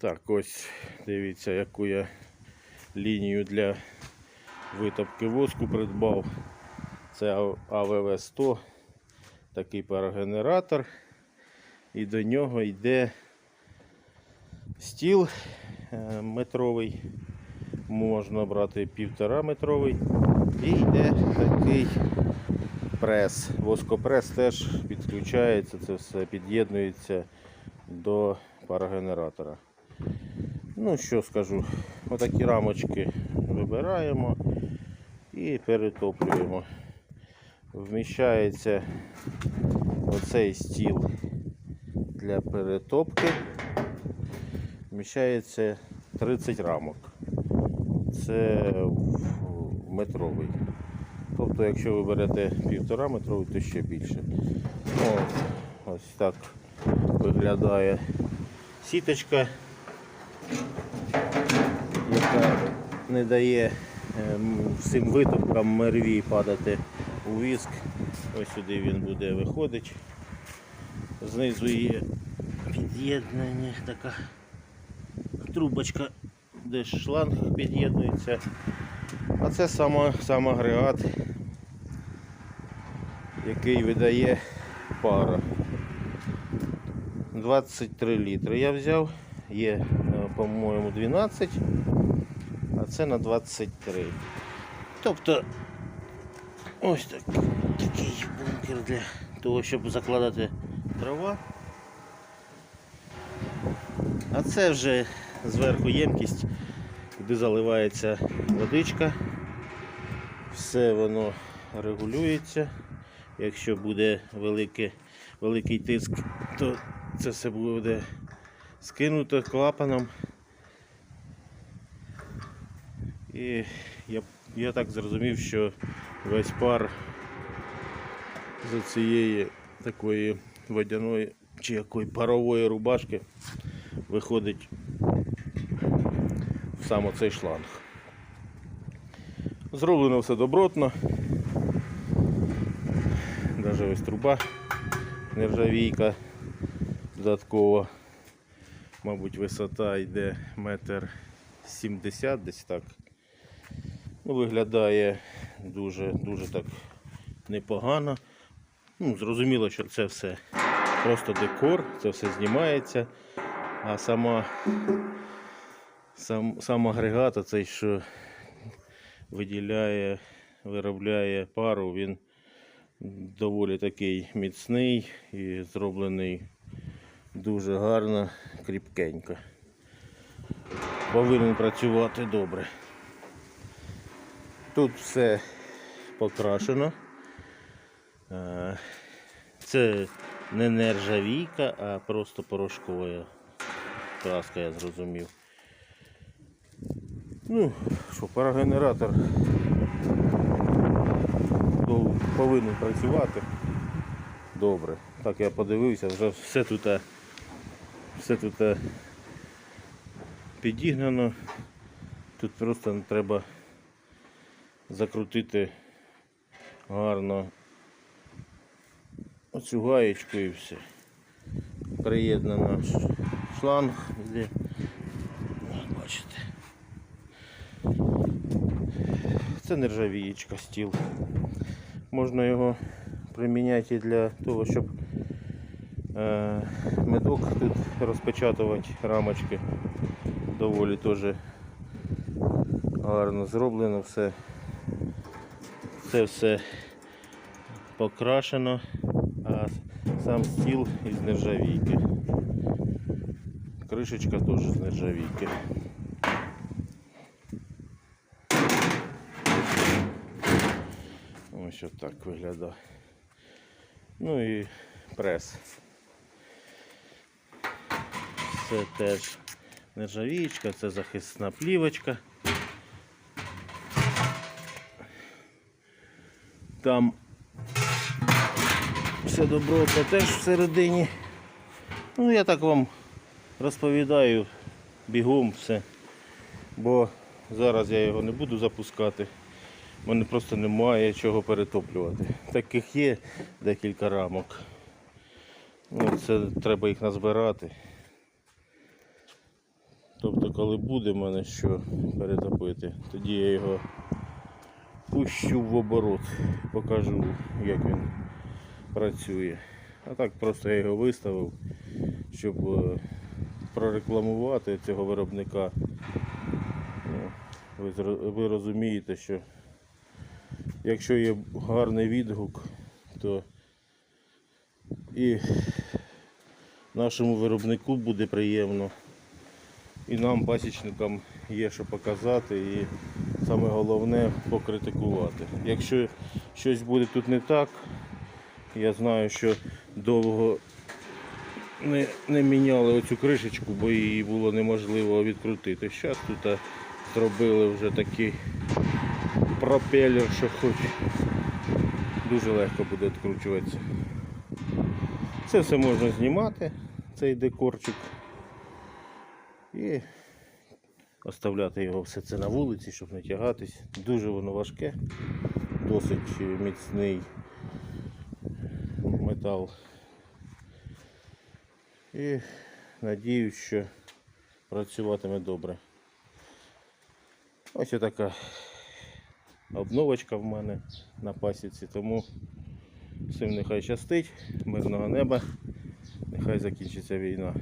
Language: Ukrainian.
Так, ось дивіться, яку я лінію для витопки воску придбав. Це АВВ 100, такий парогенератор. І до нього йде стіл е, метровий. Можна брати півтора метровий. І йде такий прес. Воскопрес теж підключається, це все під'єднується до парогенератора. Ну що скажу, отакі рамочки вибираємо і перетоплюємо. Вміщається оцей стіл для перетопки. Вміщається 30 рамок. Це метровий. Тобто, якщо ви берете півтора метровий, то ще більше. От, ось так виглядає сіточка, яка не дає ем, всім витокам мерві падати у віск. Ось сюди він буде виходити. Знизу є під'єднання така трубочка, де шланг під'єднується. А це сам, сам агрегат, який видає пара. 23 літри я взяв, є, е, по-моєму, 12, а це на 23. Тобто ось так, такий бункер для того, щоб закладати дрова. А це вже зверху ємкість, куди заливається водичка. Все воно регулюється. Якщо буде велике, великий тиск, то це все буде скинуто клапаном. І я, я так зрозумів, що весь пар з цієї такої водяної чи якої парової рубашки виходить в сам оцей шланг. Зроблено все добротно. Навіть ось труба нержавійка додаткова. Мабуть, висота йде метр сімдесят десь так. Ну, виглядає дуже, дуже так непогано. Ну, зрозуміло, що це все просто декор, це все знімається. А сама, сам, сам агрегат, оцей, що виділяє, виробляє пару, він доволі такий міцний і зроблений дуже гарно, кріпкенько. Повинен працювати добре. Тут все покрашено. Е, Це не нержавійка, а просто порошкова краска, я зрозумів. Ну, що, парогенератор повинен працювати добре. Так я подивився, вже все тут, е, все тут е, підігнано. Тут просто треба закрутити гарно оцю гаєчку і все. Приєднано шланг. От Бачите. Це нержавієчка стіл. Можна його приміняти і для того, щоб е, медок тут розпечатувати рамочки. Доволі теж гарно зроблено все. Це все покрашено, а сам стіл із нержавійки. Кришечка теж з нержавійки. Ось отак виглядає. Ну і прес. Це теж нержавієчка, це захисна плівочка. Там все добротно теж всередині. Ну, я так вам розповідаю бігом все. Бо зараз я його не буду запускати. У мене просто немає чого перетоплювати. Таких є декілька рамок. Ну, це треба їх назбирати. Тобто, коли буде в мене що перетопити, тоді я його пущу в оборот, покажу, як він працює. А так просто я його виставив, щоб е, прорекламувати цього виробника. Ви, зро- ви розумієте, що якщо є гарний відгук, то і нашому виробнику буде приємно. І нам, пасічникам, є що показати і саме головне покритикувати. Якщо щось буде тут не так, я знаю, що довго не, не міняли оцю кришечку, бо її було неможливо відкрутити. Зараз тут зробили вже такий пропелер, що хоч дуже легко буде відкручуватися. Це все можна знімати, цей декорчик. І оставляти його все це на вулиці, щоб не тягатись. Дуже воно важке, досить міцний метал. І надіюсь, що працюватиме добре. Ось така обновочка в мене на пасіці, тому всім нехай щастить, мирного неба, нехай закінчиться війна.